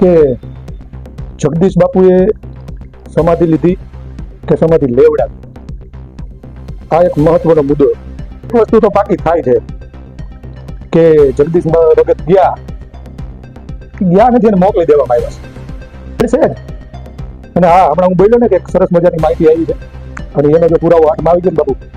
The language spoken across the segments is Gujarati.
કે જગદીશ બાપુએ સમાધિ લીધી કે સમાધિ લેવડાવી. આ એક મહત્વનો મુદ્દો. વસ્તુ તો પાકી થાય છે કે જગદીશ ભગત ગયા. ગયા નથી એને મોકલી દેવામાં આવ્યા છે. છે? અને હા, હમણાં હું બોલ્યો ને કે સરસ મજાની માહિતી આવી છે. અને એનો જો પુરાવો હાથમાં આવી ગયો ને બાપુ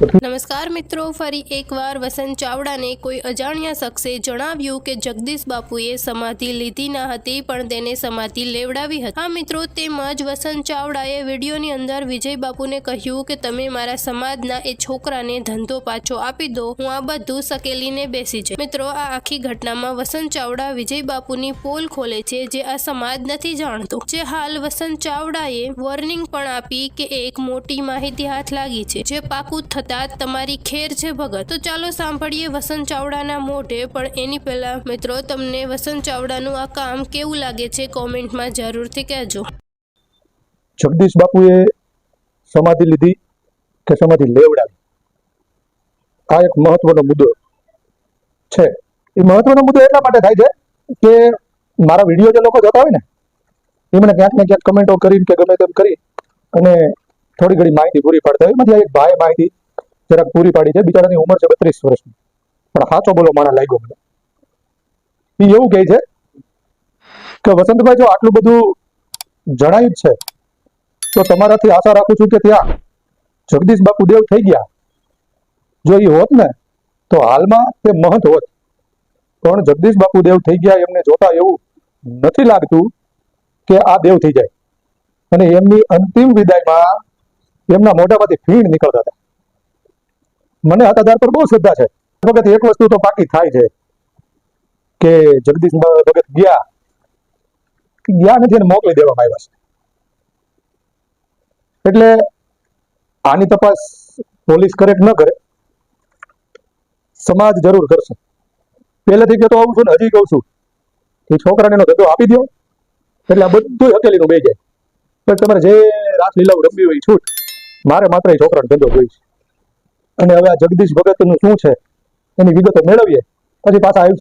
નમસ્કાર મિત્રો, ફરી એકવાર વસંત ચાવડાને કોઈ અજાણ્યા શખ્સે જણાવ્યું કે જગદીશ બાપુએ સમાધિ લીધી ન હતી, પણ તેને સમાધિ લેવડાવી હતી. હા મિત્રો, તેમજ વસંત ચાવડાએ વિડીયોની અંદર વિજય બાપુને કહ્યું કે, તમે મારા સમાજના એ છોકરાને ધંધો પાછો આપી દો, હું આ બધું સકેલીને બેસી છે મિત્રો, આ આખી ઘટનામાં વસંત ચાવડા વિજય બાપુની પોલ ખોલે છે, જે આ સમાજ નથી જાણતો. જે હાલ વસંત ચાવડાએ વોર્નિંગ પણ આપી કે, એક મોટી માહિતી હાથ લાગી છે. જે પાકું થતા જ તમારી ખેર છે ભગત. તો ચાલો સાંભળીએ વસંત ચાવડાના મોઢે. પણ એની પહેલા મિત્રો, તમને વસંત ચાવડાનું આ કામ કેવું લાગે છે કોમેન્ટમાં જરૂરથી કહેજો. જગદીશ બાપુએ સમાધિ લીધી કે સમાધિ લેવડાવી. આ એક મહત્વનો મુદ્દો છે. એ મહત્વનો મુદ્દો એટલા માટે થાય છે કે મારા વીડિયો જે લોકો જોતા હોય ને, એ મને ક્યાંક ને ક્યાંક કમેન્ટો કરીને કે ગમે તેમ કરી અને થોડી ઘણી માહિતી પૂરી પાડતા હોય. એમાંથી એક ભાઈ માહિતી જરાક પૂરી પાડી છે. બિચારાની ઉંમર છે બત્રીસ વર્ષની. પણ સાચો બોલો માણા લાગ્યો મને. એ એવું કહે છે કે વસંતભાઈ જો આટલું બધું જણાયું છે, તો તમારાથી આશા રાખું છું કે ત્યાં જગદીશ બાપુ દેવ થઈ ગયા. જો એ હોત ને, તો હાલમાં તે મહંત હોત. પણ જગદીશ બાપુ દેવ થઈ ગયા એમને જોતા એવું નથી લાગતું કે આ દેવ થઈ જાય. અને એમની અંતિમ વિદાયમાં એમના મોઢામાંથી ફીણ નીકળતા હતા. મને હતાધાર પર બહુ શ્રદ્ધા છે. એ એક વસ્તુ તો પાકી થાય છે કે જગદીશ ભગત ગયા ગયા નથી એને મોકલી દેવામાં આવ્યા છે. એટલે આની તપાસ પોલીસ કરે કે ન કરે, સમાજ જરૂર કરશે. પહેલેથી કહેતો આવું છું ને હજી કહું છું કે છોકરાને એનો ધંધો આપી દો, એટલે આ બધું હકેલીનું બે જાય. પણ તમારે જે રાસલીલાઓ રમવી હોય છૂટ. મારે માત્ર એ છોકરાનો ધંધો જોઈશ. અને હવે આ જગદીશ ભગતનું શું છે? એની વિગતો મેળવીએ. પછી પાછા આવીશું.